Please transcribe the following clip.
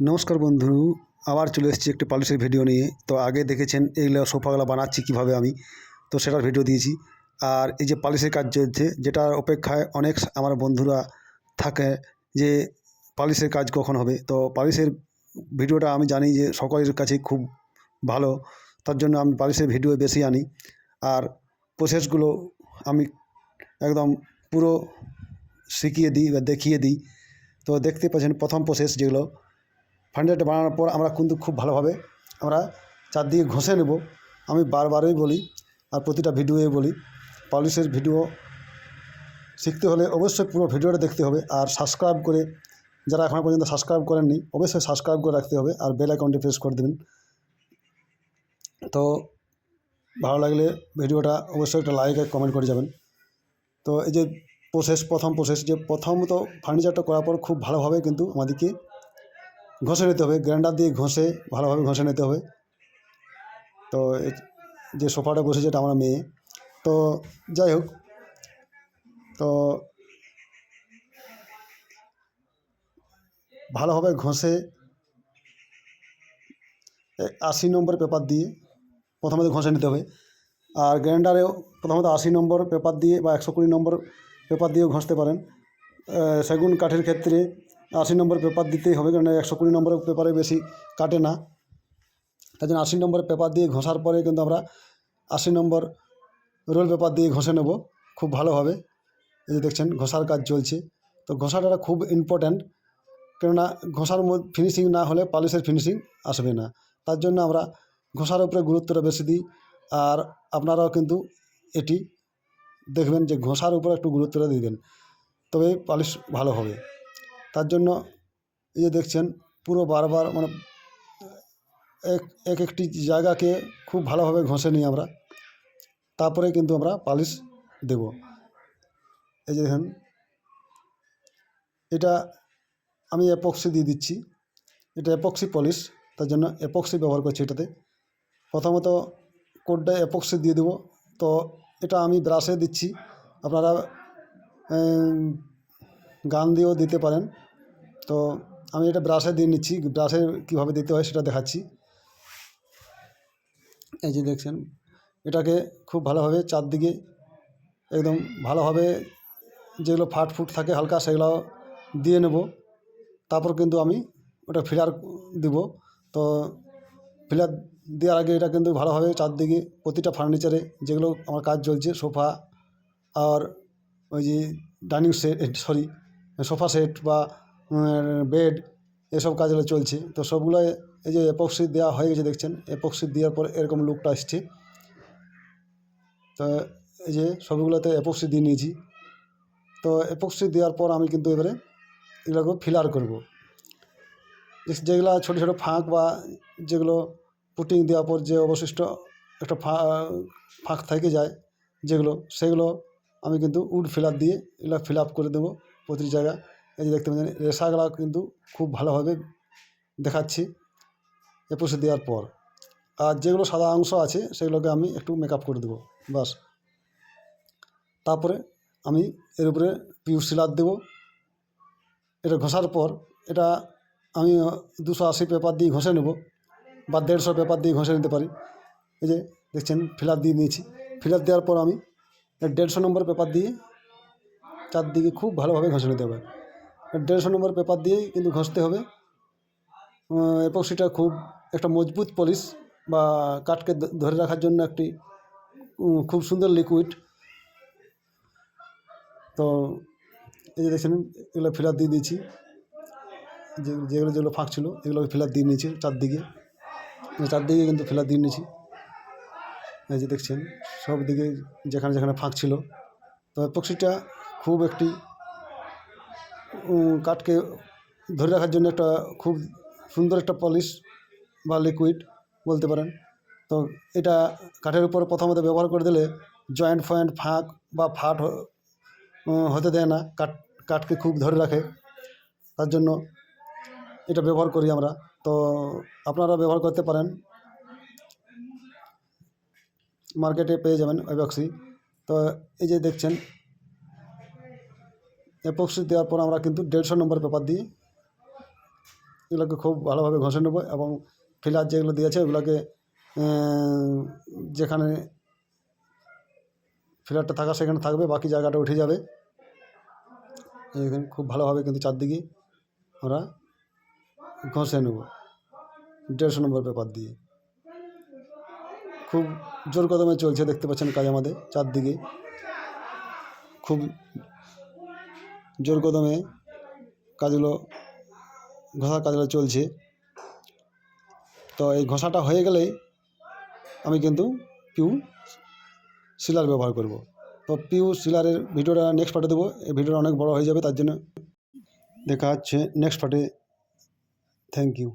নমস্কার বন্ধু, আবার চলে এসেছি একটি পালিশের ভিডিও নিয়ে। তো আগে দেখেছেন এইগুলো সোফাগুলো বানাচ্ছি কীভাবে আমি, তো সেটার ভিডিও দিয়েছি। আর এই যে পালিশের কাজ চলছে, যেটার অপেক্ষায় অনেক আমার বন্ধুরা থাকে যে পালিশের কাজ কখন হবে। তো পালিশের ভিডিওটা আমি জানি যে সকলের কাছে খুব ভালো, তার জন্য আমি পালিশের ভিডিও বেশি আনি। আর প্রসেসগুলো আমি একদম পুরো শিখিয়ে দিই বা দেখিয়ে দিই। তো দেখতে পাচ্ছেন প্রথম প্রসেস যেগুলো ফার্নিচারটা বানানোর পর আমরা কিন্তু খুব ভালোভাবে আমরা চারদিকে ঘষে নেব। আমি বারবারই বলি আর প্রতিটা ভিডিওয়ে বলি পলিশের ভিডিও শিখতে হলে অবশ্যই পুরো ভিডিওটা দেখতে হবে আর সাবস্ক্রাইব করে যারা এখনও পর্যন্ত সাবস্ক্রাইব করেননি, অবশ্যই সাবস্ক্রাইব করে রাখতে হবে আর বেল আইকনটি প্রেস করে দেবেন। তো ভালো লাগলে ভিডিওটা অবশ্যই একটা লাইক আর কমেন্ট করে যাবেন। তো এই যে প্রসেস প্রথম প্রসেস যে প্রথমত ফার্নিচারটা করার পর খুব ভালোভাবে কিন্তু আমাদেরকে ঘষে নিতে হবে, গ্রাইন্ডার দিয়ে ঘষে, ভালোভাবে ঘষে নিতে হবে। তো যে সোফাটা বসেছে এটা আমার মেয়ে, তো যাই হোক, তো ভালোভাবে ঘষে আশি নম্বর পেপার দিয়ে প্রথমত ঘষে নিতে হবে। আর গ্রাইন্ডারেও প্রথমত আশি নম্বর পেপার দিয়ে বা একশো কুড়ি নম্বর পেপার দিয়েও ঘষতে পারেন। সেগুন কাঠের ক্ষেত্রে আশি নম্বর পেপার দিতেই হবে কারণ একশো কুড়ি নম্বরের পেপারে বেশি কাটে না। তার জন্য আশি নম্বর পেপার দিয়ে ঘষার পরে কিন্তু আমরা আশি নম্বর রোল পেপার দিয়ে ঘষে নেব, খুব ভালোভাবে এই যে দেখছেন, ঘষার কাজ চলছে। তো ঘষাটা খুব ইম্পর্ট্যান্ট কেননা ঘষার ফিনিশিং না হলে পালিশের ফিনিশিং আসবে না। তার জন্য আমরা ঘষার উপরে গুরুত্বটা বেশি দিই। আর আপনারাও কিন্তু এটি দেখবেন যে ঘষার উপরে একটু গুরুত্বটা দিবেন, তবে পালিশ ভালো হবে। তার জন্য ইয়ে দেখছেন, পুরো বারবার মানে এক এক একটি জায়গাকে খুব ভালোভাবে ঘষে নিই আমরা। তারপরে কিন্তু আমরা পালিশ দেব। এই যে দেখেন, এটা আমি এপক্সি দিয়ে দিচ্ছি। এটা এপক্সি পলিশ তার জন্য এপক্সি ব্যবহার করছি এটাতে। প্রথমত কোডটা এপক্সি দিয়ে দেবো। তো এটা আমি ব্রাশে দিচ্ছি। আপনারা গান দিয়েও দিতে পারেন। তো আমি এটা ব্রাশে দিয়ে নিচ্ছি ব্রাশে কীভাবে দিতে হয় সেটা দেখাচ্ছি। এই যে দেখছেন, এটাকে খুব ভালোভাবে চারদিকে একদম ভালোভাবে যেগুলো ফাট ফুট থাকে হালকা সেগুলো দিয়ে নেব। তারপর কিন্তু আমি ওটা ফিলার দিব। তো ফিলার দেওয়ার আগে এটা কিন্তু ভালোভাবে চারদিকে প্রতিটা ফার্নিচারে যেগুলো আমার কাজ চলছে, সোফা আর ওই যে dining set sorry sofa set বা বেড এসব কাজগুলো চলছে। তো সবগুলো এই যে এপক্সি দেওয়া হয়ে গেছে দেখছেন। এপক্সি দেওয়ার পর এরকম লুকটা আসছে। তো এই যে সবগুলোতে এপক্সি দিয়ে নিয়েছি। তো এপক্সি দেওয়ার পর আমি কিন্তু এবারে এগুলোকে ফিলার করব। যেগুলো ছোটো ছোটো ফাঁক বা যেগুলো পুটিং দেওয়ার পর যে অবশিষ্ট একটা ফাঁক থেকে যায় যেগুলো, সেগুলো আমি কিন্তু উড ফিলার দিয়ে এগুলো ফিল আপ করে দেবো প্রতিটি জায়গায়। এই যে দেখতে পাচ্ছেন রেশাগুলো কিন্তু খুব ভালোভাবে দেখাচ্ছি এপোসে দেওয়ার পর। আর যেগুলো সাদা অংশ আছে, সেগুলোকে আমি একটু মেকআপ করে দেবো বাস তারপরে আমি এর উপরে পিউ সিলার দেবো। এটা ঘষার পর এটা আমি দুশো আশি পেপার দিয়ে ঘষে নেব, বা দেড়শো পেপার দিয়ে ঘষে নিতে পারি। এই যে দেখছেন ফিলার দিয়ে নিয়েছি। ফিলার দেওয়ার পর আমি দেড়শো নম্বর পেপার দিয়ে চারদিকে খুব ভালোভাবে ঘষে নিতে হবে। দেড়শো নম্বর পেপার দিয়েই কিন্তু ঘষতে হবে। এপক্সিটা খুব একটা মজবুত পলিশ বা কাঠকে ধরে রাখার জন্য একটি খুব সুন্দর লিকুইড তো এই যে দেখছেন, এগুলো ফিলার দিয়ে দিয়েছি। যে, যেগুলো যেগুলো ফাঁক ছিল, এগুলো ফিলার দিয়ে নিয়েছি চারদিকে। চারদিকে কিন্তু ফিলার দিয়ে নিয়েছি। এই যে দেখছেন সব দিকে যেখানে যেখানে ফাঁক ছিল। তো এপক্সিটা খুব একটি কাঠকে ধরে রাখার জন্য একটা খুব সুন্দর একটা পলিশ বা লিকুইড বলতে পারেন। তো এটা কাঠের উপর প্রথমত ব্যবহার করে দিলে জয়েন্ট ফয়েন্ট ফাঁক বা ফাট হতে দেয় না, কাঠ, কাঠকে খুব ধরে রাখে। তার জন্য এটা ব্যবহার করি আমরা। তো আপনারা ব্যবহার করতে পারেন। মার্কেটে পেয়ে যাবেন অ্যাবক্সি তো এই যে দেখছেন এপক্সি দেওয়ার পর আমরা কিন্তু দেড়শো নম্বর পেপার দিয়ে এগুলোকে খুব ভালোভাবে ঘষে নেব এবং ফিলার যেগুলো দিয়েছে ওগুলোকে যেখানে ফিলারটা থাকা সেখানে থাকবে, বাকি জায়গাটা উঠে যাবে। খুব ভালোভাবে কিন্তু চারদিকে আমরা ঘষে নেব। দেড়শো নম্বর পেপার দিয়ে। খুব জোর কদমে চলছে, দেখতে পাচ্ছেন কাজ আমাদের চারদিকে। খুব জোর কদমে কাজগুলো, ঘষার কাজগুলো চলছে। তো এই ঘষাটা হয়ে গেলেই আমি কিন্তু পিউ শিলার ব্যবহার করব। তো পিউ শিলারের ভিডিওটা নেক্সট পার্টে দেবো। এই ভিডিওটা অনেক বড় হয়ে যাবে, তার জন্য দেখা হচ্ছে নেক্সট পার্টে থ্যাংক ইউ